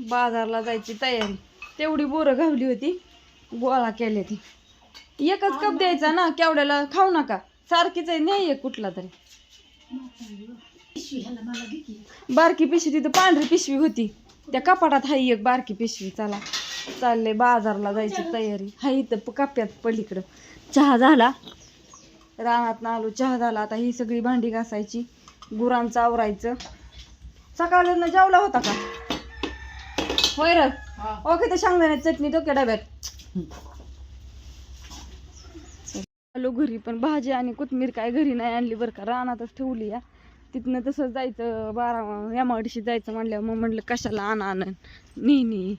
बाजारला जायची तयारी. तेवढी बोरं घावली होती. गोळा केली ती. एकच कप द्यायचा ना केवढ्याला खाऊ नका. सारखीच आहे नाही एक कुठला तरी. बारकी पिशवी तिथं पांढरी पिशवी होती. त्या कपाटात हाय एक बारकी पिशवी चला. चालले बाजारला जायची तयारी. हाय इथं काप्यात पलीकडं. चहा झाला. रानात आलो चहा झाला. आता ही सगळी भांडी घासायची. गुरांचं आवरायचं. सकाळनं जेवला होता का? होय र ओके तर शेंगदाण्याची चटणी तो डब्यात आलो घरी पण भाजी आणि कोथमीर काय घरी नाही आणली बरं का. रानातच ठेवली या. तिथनं तसं जायचं बारा यामावडीशी जायचं म्हणल्यावर मग म्हटलं कशाला आण आण. नी नी.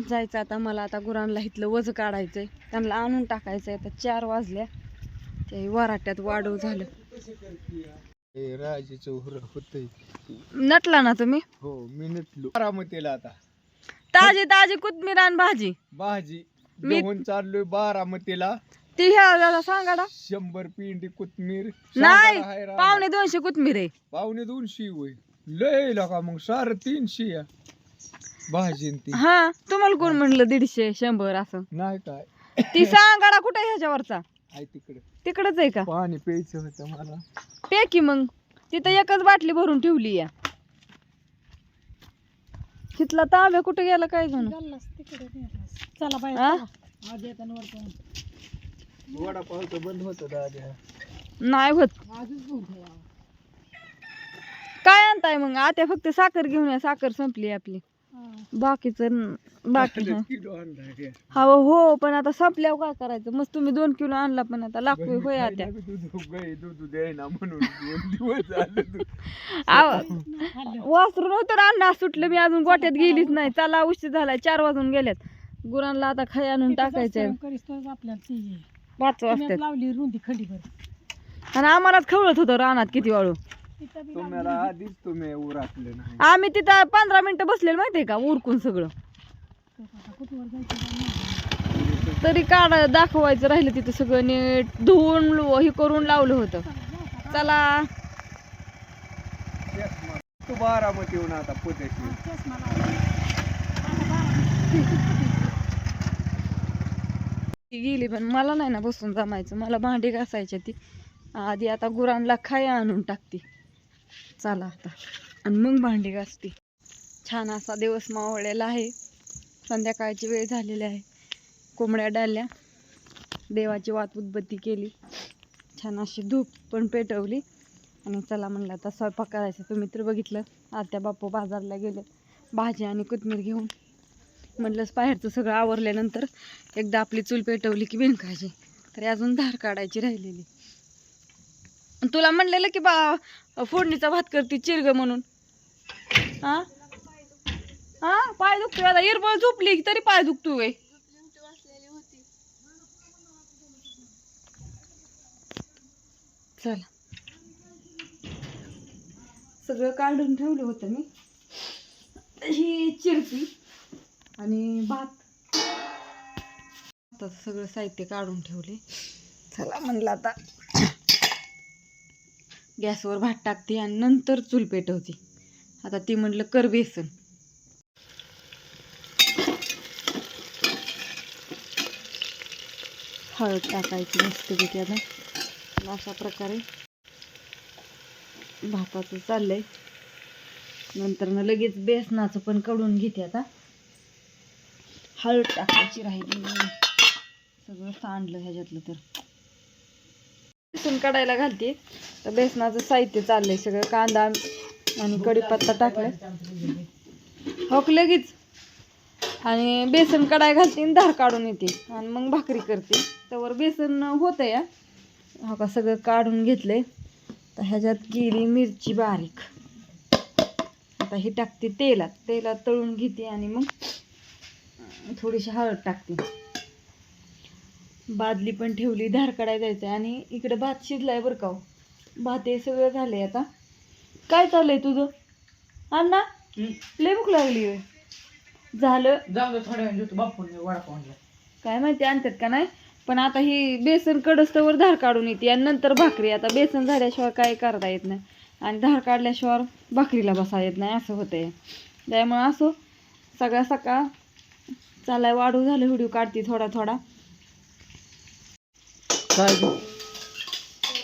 जायचं आता मला आता गुरांना इथलं वज काढायचंय. त्यांना आणून टाकायचंय. आता चार वाजल्या. ते वराट्यात वाढव झालं. हे राजाचं उर होतंय. नटला ना तुम्ही? हो मी नटलो. बारामतीला आता. ताजी ताजी कोथमीर आणि भाजी. भाजी. मी- घेऊन चाललोय बारामतीला. ती ह्या जरा सांगा ना. शंभर पिंडी कोथमीर. नाही सांगायला. पावणे दोनशे कोथमीर आहे. पावणे दोनशे होय. लय लका मग साडे तीनशे या. भाजी न ती. हा तुम्हाला कोण म्हणलं दीडशे शंभर असं? नाही काय. ती सांगाडा कुठे ह्याच्यावरचा? आहे तिकडे. तिकडच आहे का? पाणी प्यायचं होतं मला. पे की मग. तिथं एकच बाटली भरून ठेवली या. तिथला तांब्या कुठे गेला काय जण? चला आ? वडापावचं बंद होतं दादा नाही होत. काय आणताय मग? आता फक्त साखर घेऊन या. साखर संपली आपली. बाकीचं बाकी हा. हा हो पण आता संपल्यावर काय करायचं? मस्त तुम्ही दोन किलो आणला पण आता लागतोय होय आता दूध दूध द्यायना म्हणून दोन दिवस झालं दूध. वासरू नव्हतं सुटलं मी अजून गोट्यात गेलीच नाही. चला उशीर झालाय चार वाजून गेल्यात गुरांना आता खाय आणून टाकायचंय आपल्याला ती पाच वाजतात. लावली रुंदी खंडीभर आणि आम्हालाच खवळत होतं रानात किती वाळू. तुम्हाला आधीच तुम्ही नाही. आम्ही तिथं पंधरा मिनिटं बसलेलो माहितीये का उरकून सगळं. तरी काढ दाखवायचं राहिलं तिथं सगळं नीट. धुवून लो- हे करून लावलं होतं. चला. तू बारामती येऊन आता ती गेली पण मला नाही ना बसून जमायचं. मला भांडी घासायची ती. आधी आता गुरांना खाय आणून टाकते. चला आता. आणि मग भांडी घासते. छान असा दिवस मावळलेला आहे. संध्याकाळची वेळ झालेली आहे. कोंबड्या डाल्या देवाची वात उदबत्ती केली. छान अशी धूप पण पेटवली. आणि चला म्हणलं आता स्वयंपाक करायचा. तुम्ही तर बघितलं आत्या बापू बाजारला गेले. भाजी आणि कोथमीर घेऊन. म्हटलंच बाहेरचं सगळं आवरल्यानंतर एकदा आपली चूल पेटवली की बिनकायची तरी अजून धार काढायची राहिलेली. तुला म्हणलेलं की बा फोडणीचा भात करते चिरग म्हणून. हा? हा? पाय दुखतोय आता. इरबळ झोपली तरी पाय दुखतोय चला. सगळं काढून ठेवलं होतं मी. ही चिरपी आणि भात. आता सगळं साहित्य काढून ठेवले. चला म्हणलं आता. गॅसवर भात टाकते आणि नंतर चूल पेटवते. आता ती म्हटलं कर बेसन. हळद टाकायची मस्तपैकी आता. अशा प्रकारे भाताचं चाललंय. नंतर ना लगेच बेसनाचं पण कडून घेते आता. हळद टाकायची राहिली. सगळं सांडलं ह्याच्यातलं तर. बेसन काढायला घालते. तर बेसनाचं साहित्य चाललंय सगळं कांदा आणि कढीपत्ता टाकलाय. होक लगेच. आणि बेसन कढाय घालते आणि धार काढून येते. आणि मग भाकरी करते. त्यावर बेसन होतं या हो का सगळं काढून घेतलंय. तर ह्याच्यात गेली मिरची बारीक. आता ही टाकते तेलात. तेलात तळून घेते आणि मग थोडीशी हळद टाकते. बादली पण ठेवली धार काढायला जायचं आणि इकडे भात शिजलाय बरं का हो. भात हे सगळं झालंय आता. काय चाललंय तुझं? अण्णा लय भूक लागली होय. झालं. जाऊ दे थोड्या वेळ तू बापून काय माहिती आणतात का नाही? पण आता ही बेसन कडस्तवर धार काढून येते आणि नंतर भाकरी. आता बेसन झाल्याशिवाय काय करता येत नाही. आणि धार काढल्याशिवाय भाकरीला बसा येत नाही असं होतंय. त्यामुळे असो सगळा सकाळ चालाय वाढू झालं व्हिडिओ काढते थोडा थोडा. काय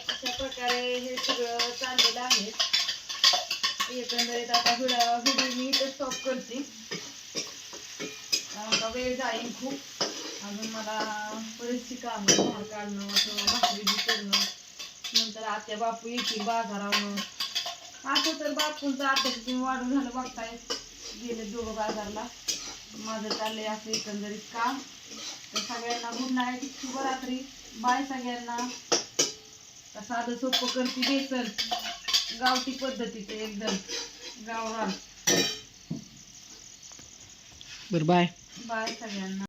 अशा प्रकारे हे सगळं चाललेलं आहे. एकंदरीत आता व्हिडिओ व्हिडिओ मी इथे स्टॉप करते. आता वेळ जाईल खूप. अजून मला बरीचशी कामं घर काढणं किंवा भाकरी करणं नंतर आत्या बापू येतील बाजारावरून. असं तर बापूंचं आत्याचं तुम्ही वाढून झालं बघताय. गेले दोघं बाजारला. माझं चाललंय असं एकंदरीत काम. तर सगळ्यांना गुड नाईट शुभरात्री. बाय सगळ्यांना. साधं सोपं करते बेसन गावठी पद्धतीचे एकदम. गावरान बरं बाय. बाय सगळ्यांना.